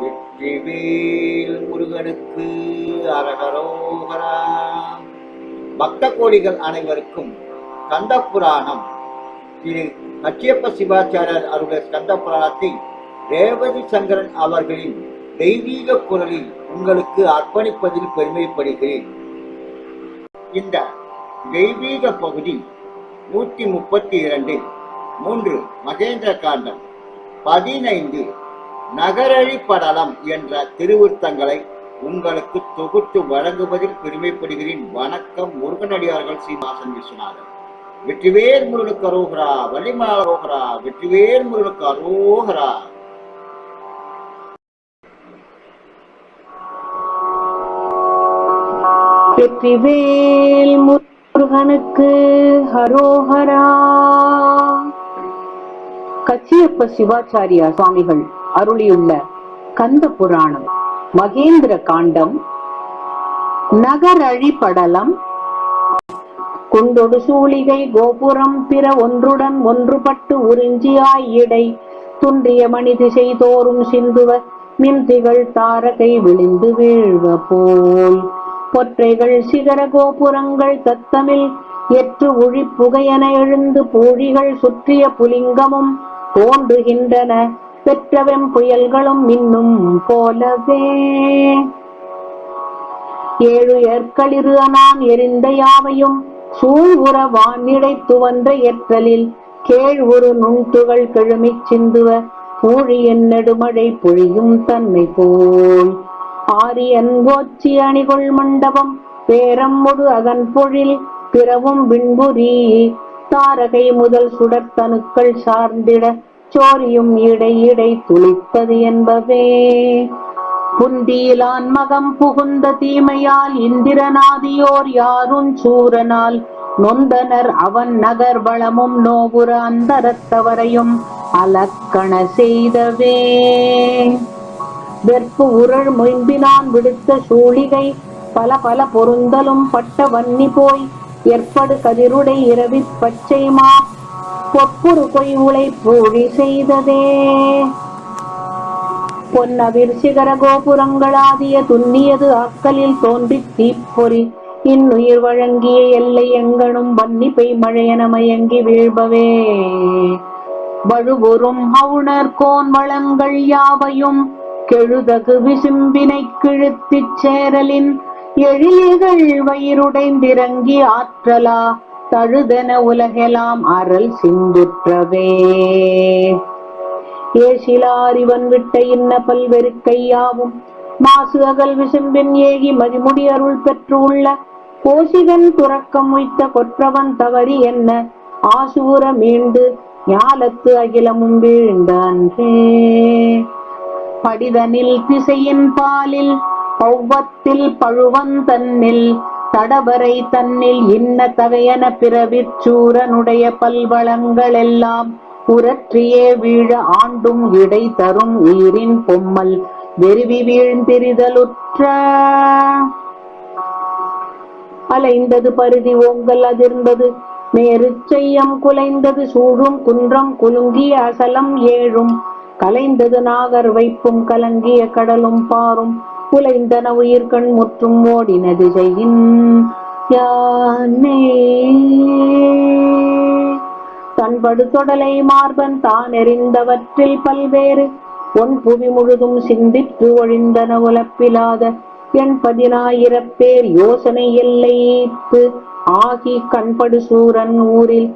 வெற்றிவேல் முருகனுக்கு அரகரோகரா. பக்த கோடிகள் அனைவருக்கும் கந்த புராணம் திரு கச்சியப்ப சிவாச்சாரியர் அவருடைய கந்த புராணத்தை ரேவதி சங்கரன் அவர்களின் தெய்வீக குரலில் உங்களுக்கு அர்ப்பணிப்பதில் பெருமைப்படுகிறேன். இந்த தெய்வீக பகுதி நூற்றி முப்பத்தி இரண்டு மூன்று மகேந்திர காண்டம் பதினைந்து நகரழி படலம் என்ற திருவிருத்தங்களை உங்களுக்கு தொகுத்து வழங்குவதில் பெருமைப்படுகிறேன். வணக்கம் முருகனடியார்கள் சீனிவாசன் விஸ்வநாதன். வெற்றிவேல் முருகனுக்கு அரோகரா வள்ளிமலர் அரோகரா வெற்றிவேல் முருகனுக்கு அரோகரா. வெற்றிவேல் முருகனுக்கு ஹரோஹரா கச்சியப்ப சிவாச்சாரியா சுவாமிகள். அருளியுள்ள கந்த புராணம் மகேந்திர காண்டம் நகரழிபடலம் குண்டொடு சூளிகை கோபுரம் பிற ஒன்றுடன் ஒன்றுபட்டு உறிஞ்சியாய் இடை துன்றிய மணி திசை தோறும் சிந்துவ மின்திகள் தாரகை விழிந்து வீழ்வ போல் பொற்றைகள் சிகர கோபுரங்கள் தத்தமில் எற்று உழி எழுந்து பூழிகள் சுற்றிய புலிங்கமும் தோன்றுகின்றன. பெற்றவெம் புயல்களும் இன்னும் போலவே. ஏழு ஏற்களிரு நான் எரிந்த யாவையும் சூழ்வுற வானிடை துவன்ற எற்றலில் கேழ் ஒரு நுண்துகள் கிழமிச் சிந்துவ ஊழியன் நெடுமழை பொழியும் தன்மை போல். ஆரியன் ஓச்சி அணிகொள் மண்டபம் பேரம்முடு அகன் பொழில் பிறவும் விண்புரி தாரகை முதல் சுடத்தணுக்கள் சார்ந்திட சோரியும் இடை இடை துளிப்பது என்பவே புந்தியிலான் மகம் புகுந்த தீமையால் இந்திரநாதியோர் யாரும் சூரனால்? நொந்தனர் அவன் நகர் வளமும் நோபுர அந்தரத்தவரையும் அலக்கண செய்தவே. வெற்பு உரள் முயம்பினான் விடுத்த சூழிகை பல பல பொருந்தலும் பட்ட வன்னி போய் ஏற்படு கதிருடை இரவி பச்சைமா பொற்புறு கொய் உழைப்பூழி செய்ததே. பொன்னவிர் சிகர கோபுரங்களாதிய துன்னியது அக்கலில் தோன்றி தீப்பொறி இன்னுயிர் வழங்கிய எல்லை எங்கனும் வன்னி பெய் மழையன மயங்கி வீழ்பவே. வழுவுறும் அவுணர் கோன் வளங்கள் யாவையும் கெழுதகு விசும்பினை கிழுத்திச் சேரலின் எழிலிகள் வயிறுடைந்திறங்கி ஆற்றலா தழுதென உலகெலாம் அறல் சிந்துற்றவே. ஏசிலாரிவன் விட்ட இன்ன பல்வெருக்கையாவும் மாசு அகல் விசும்பின் ஏகி மதிமுடி அருள் பெற்று உள்ள கோசிகன் துறக்கம் உய்த்த கொற்றவன் தவறி என்ன ஆசூர மீண்டு ஞாலத்து அகிலமும் வீழ்ந்தான்றே படிதனில் திசையின் பாலில் பௌவத்தில் பழுவன் தன்னில் தடவரை தன்னில் இன்ன தகையன பிறவிச்சூரனுடைய பல்வளங்கள் எல்லாம் புரற்றியே வீழ ஆண்டும் இடை தரும் ஈரின் பொம்மல் வெறுவி வீழ்ந்திரிதலுற்ற. அலைந்தது பருதி ஓங்கல் அதிர்ந்தது மேரு செய்யம் குலைந்தது சூழும் குன்றம் குலுங்கிய அசலம் ஏழும் கலைந்தது நாகர் வைப்பும் கலங்கிய கடலும் பாரும் குலைந்தன உயிர்கண் முற்றும் ஓடினது செய்யின் யானே தன்படு தொடலை மார்பன் தான் எறிந்தவற்றில் பல்வேறு. ஒன் புவி முழுதும் சிந்தித்து ஒழிந்தன உலப்பிலாத. எண் பதினாயிரப் பேர் யோசனை எல்லைத்து ஆகி கண்படு சூரன் ஊரில்.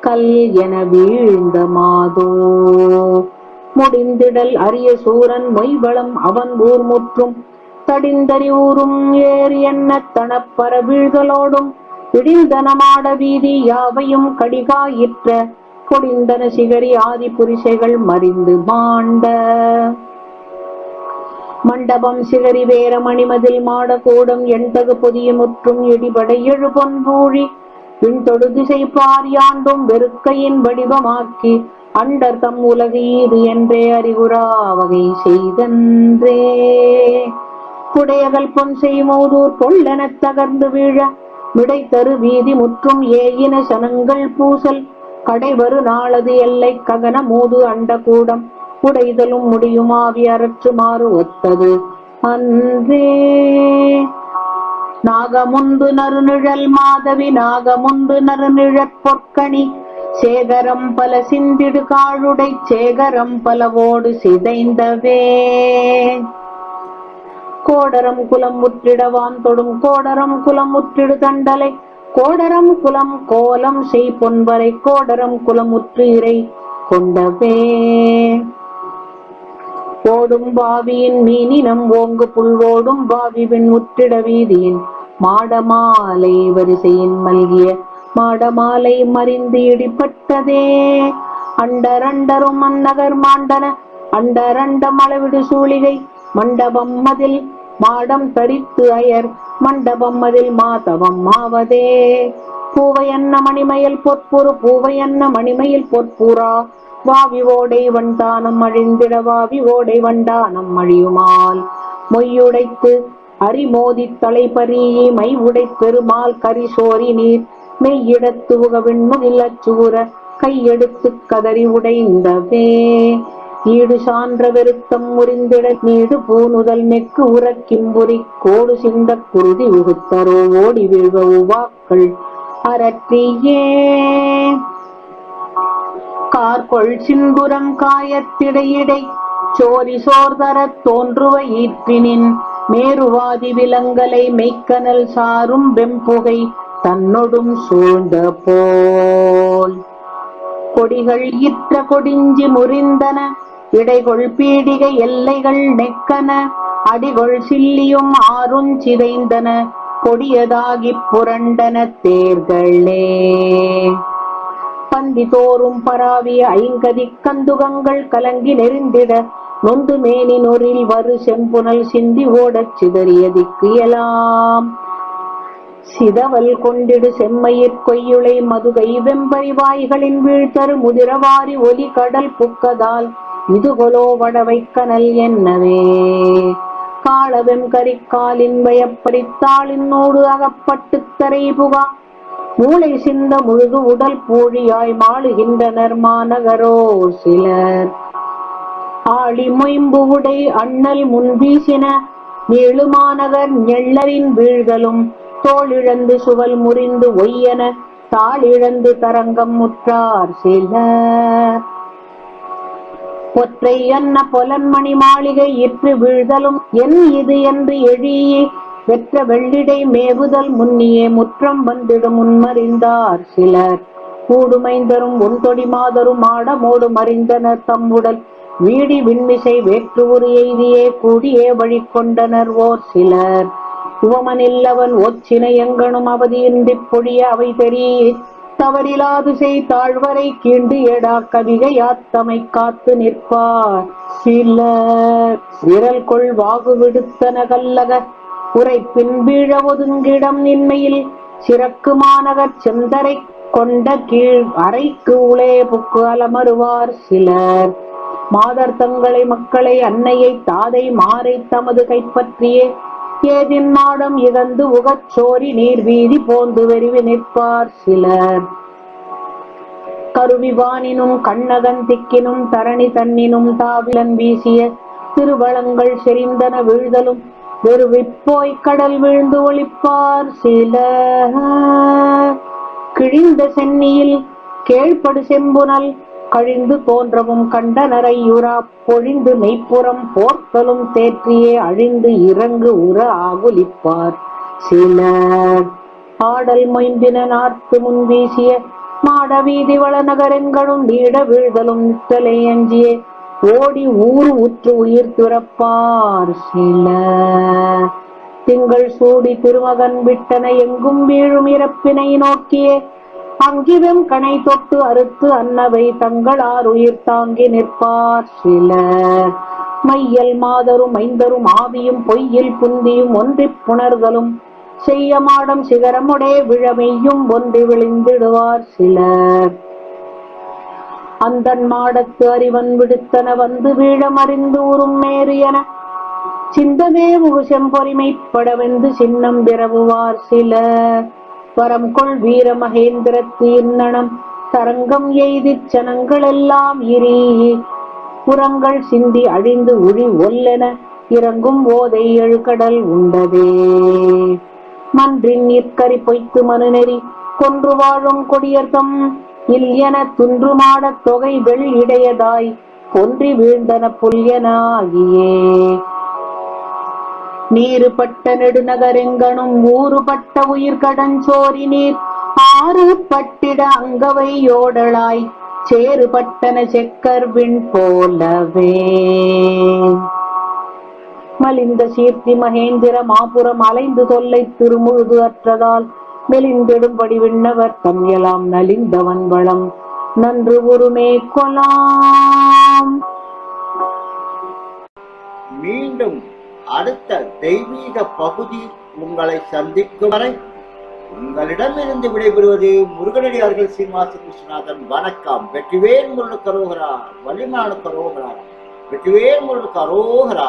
கல் என வீழ்ந்த மாதோ. முடிந்திடல் அரிய சூரன் மொய்வளம் அவன் ஊர் முற்றும். தடிந்தறி ஊரும் ஏறி என்ன தனப்பர வீழ்களோடும் இடிந்தனமாட வீதி யாவையும் கடிகாயிற்ற பொடிந்தன சிகரி ஆதி புரிசைகள் மறிந்து மாண்ட. மண்டபம் சிகரி வேர மணிமதில் மாடக்கூடம் எண்டகு புதிய பொதிய முற்றும் இடிபட எழு பொன்பூழி விண்தொடு திசை பாரியாண்டும் வெறுக்கையின் வடிவமாக்கி அண்டர் தம் உலகு இது என்றே அறிகுறா வகை செய்தன்றே. குடையகல் பொன் செய்மோதூர் பொல்லெனத் தகர்ந்து வீழ விடை தரு வீதி முற்றும் ஏயின சனங்கள் பூசல் கடைவரு நாளது எல்லை ககன மூது அண்ட கூடம் உடைதலும் முடியுமாவி அரற்றுமாறு ஒத்தது. அன்றே நாகமுந்து நறுநிழல் மாதவி நாகமுந்து நறுநிழற் பொற்கணி சேகரம் பல சிந்திடு காழுடை சேகரம் பலவோடு சிதைந்தவே. கோடரம் குலம் முற்றிடவான் தொடும் கோடரம் குலம் முற்றிடு தண்டலை. கோடரம் குலம் கோலம் செய் பொன்வரை கோடரம் குலம் முற்று இறை கொண்டவே. ஓடும் பாவியின் மீனினம் ஓங்கு புல்வோடும் பாவி விண் முற்றிட வீதியின் மாடமாலை வரிசையின் மல்கிய மாடமாலை மறிந்து இடிப்பட்டதே அண்டரண்டரும் அந்நகர் மாண்டன அண்டரண்டம் அளவிடு சூழிகை மண்டபம் மதில் மாடம் தரித்து அயர் மண்டபம் அதில் மாதவம் மாவதே. பூவையன்ன மணிமயில் பொற்புறு பூவையன்ன மணிமயில் பொற்புறா. வாவி ஓடை வண்டானம் அழிந்திட வாவி ஓடை வண்டானம் அழியுமால். மொய்யுடைத்து அரிமோதி தலைபறி மை உடை பெருமாள் கரி சோரி நீர். மெய்யிடத்து உகவிண்முகில் அச்சூர கையெடுத்து கதறி உடைந்தவே. ஈடு சான்ற வெறுத்தம் முறிந்திட நீடு பூணுதல் மெக்கு உறக்கிம்புரி கோடு சிந்த குருதி உகுத்தரோ ஓடி வீழ்வ உவாக்கள் அரற்றியே கார்கொள் சிந்துரம் காயத்திடையிடை சோரி சோர்தரத் தோன்றுவ ஈற்றினின் மேருவாதி விலங்கலை மெய்க்கனல் சாரும் வெம்புகை தன்னொடும் சூழ்ந்த போல். கொடிகள் இற்ற கொடிஞ்சி முறிந்தன இடைகொள் பீடிகை எல்லைகள் நெக்கன அடிகொள் சில்லியும் ஆறும் சிதைந்தன கொடியதாகிப் புரண்டன தேர்களே. பந்தி தோறும் பராவிய ஐங்கதி கந்துகங்கள் கலங்கி நெறிந்திட நொந்து மேனினொரில் வரு செம்புனல் சிந்தி ஓடச் சிதறியதிக்கு இயலாம் சிதவல் கொண்டிடு செம்மையிற் கொய்யுளை மதுகை வெம்பரி வாய்களின் வீழ்த்தரு முதிரவாரி ஒலி கடல் புக்கதால் இதுகொலோ வடவைக்கனல் என்னவே? காளவெம் கரிக்காலின் வயப்படித்தாளினோடு அகப்பட்டு தரை புகா மூளை சிந்த முழுது உடல் பூழியாய் மாளுகின்றனர் மாநகரோ சிலர். ஆளி மொயம்பு உடை அண்ணல் முன்வீசின நீளுமாநகர் நெள்ளரின் வீழ்தலும் தோளிழந்து சுவல் முறிந்து ஒய்யன தாளிழந்து தரங்கம் முற்றார் சிலர். ஒற்றை என்ன பொலன்மணி மாளிகை இற்று வீழ்தலும். என் இது என்று எழியே வெற்ற வெள்ளிடை மேவுதல் முன்னியே முற்றம் வந்திடும் முன்மறிந்தார் சிலர். கூடுமைந்தரும் உன்தொடி மாதரும் ஆடமோடு மறிந்தனர் தம்முடல் வீடி விண்மிசை வேற்று உரு எய்தியே கூடியே வழி கொண்டனர் ஓர் சிலர். உவமனில்லவன் ஒச்சினை எங்கனும் அவதியின்றி பொழிய அவை தெரிய தவறிலாது செய் தாழ்வரை கீண்டு எடா கவிகையாத்தமை காத்து நிற்பார். சில விரல் கொள் வாகு விடுத்தன கல்லக உரைப்பின் ஒதுங்கிடம் நின்மையில் சிறக்கு மாநகர் செந்தரை கொண்ட கீழ் அறைக்கு உளே புக்கு அலமருவார் சிலர். மாதர் தங்களை மக்களை அன்னையை தாதை மாறை தமது கைப்பற்றியே ஏதின் மாடம் இகந்து உகச் சோரி நீர் வீதி போந்து வெறிவி நிற்பார் சிலர். கருவிவானினும் கண்ணகன் திக்கினும் தரணி தன்னினும் தாவிலன் வீசிய திருவளங்கள் செறிந்தன வீழ்தலும் வெறுவிப்போய் கடல் வீழ்ந்து ஒளிப்பார் சில கிழிந்த சென்னியில் கேழ்படு செம்புனல் கழிந்து தோன்றவும் கண்டனரை யுரா பொழிந்து மெய்ப்புறம் போர்த்தலும் தேற்றியே அழிந்து இறங்கு உற ஆகுலிப்பார். சில ஆடல் மொயம்பின நார்த்து முன் வீசிய மாட வீதி வளநகரெங்களும் நீட வீழ்தலும் நித்தலை அஞ்சியே ஓடி ஊர் உற்று உயிர் துறப்பார். சில திங்கள் சூடி திருமகன் விட்டன எங்கும் வீழும் இறப்பினை நோக்கியே அங்கிவம் கணை தொட்டு அறுத்து அன்னவை தங்களார் உயிர் தாங்கி நிற்பார் சில. மையல் மாதரும் ஐந்தரும் ஆவியும் பொய்யில் புந்தியும் ஒன்றிப் புணர்தலும். செய்ய மாடம் சிகரமுடே விழமையும் ஒன்றி விழிந்திடுவார் சிலர் அந்தன் மாடத்து அறிவன் விடுத்தன வந்து வீழம் அறிந்து உறும் மேறு என சிந்தமே செம்பொறிமைப்படவெந்து சின்னம் பிறவுவார் சிலர் வரம் கொள் வீர மகேந்திரத்து இன்னணம் தரங்கம் எய்திச் சனங்களெல்லாம் இரி. புறங்கள் சிந்தி அழிந்து உழி ஒல்லென இறங்கும் ஓதை எழுக்கடல் உண்டதே. மன்றின் நீர்க்கரி பொய்த்து மனுநெறி கொன்று வாழும் கொடியர்தம். இல் என துன்று மாடத் தொகை வெள் இடையதாய் பொன்றி வீழ்ந்தன புல்யனாகியே. நீருபட்ட நெடுநகரெங்கனும் ஊறுபட்ட உயிர்கடஞ்சோரி நீர் ஆறு பட்டிட அங்கவை யோடலாய் சேறுபட்டன செக்கர் விண் போலவே. மலிந்த சீர்த்தி மகேந்திர மாபுரம் அலைந்து தொல்லை திருமுழுது அற்றதால் மெலிந்திடும்படி விண்ணவர் தம் எலாம் நலிந்தவன் வளம். நன்று உருமே கொலாம். மீண்டும் அடுத்த தெய்வீக பகுதி உங்களை சந்திக்கும் வரை உங்களிடமிருந்து விடைபெறுவது முருகனடியார்கள் சீனிவாச கிருஷ்ணநாதன். வணக்கம். வெற்றிவேல் முருகன் கரோகரா வலிமான கரோகரா வெற்றிவேல் முருகன் கரோகரா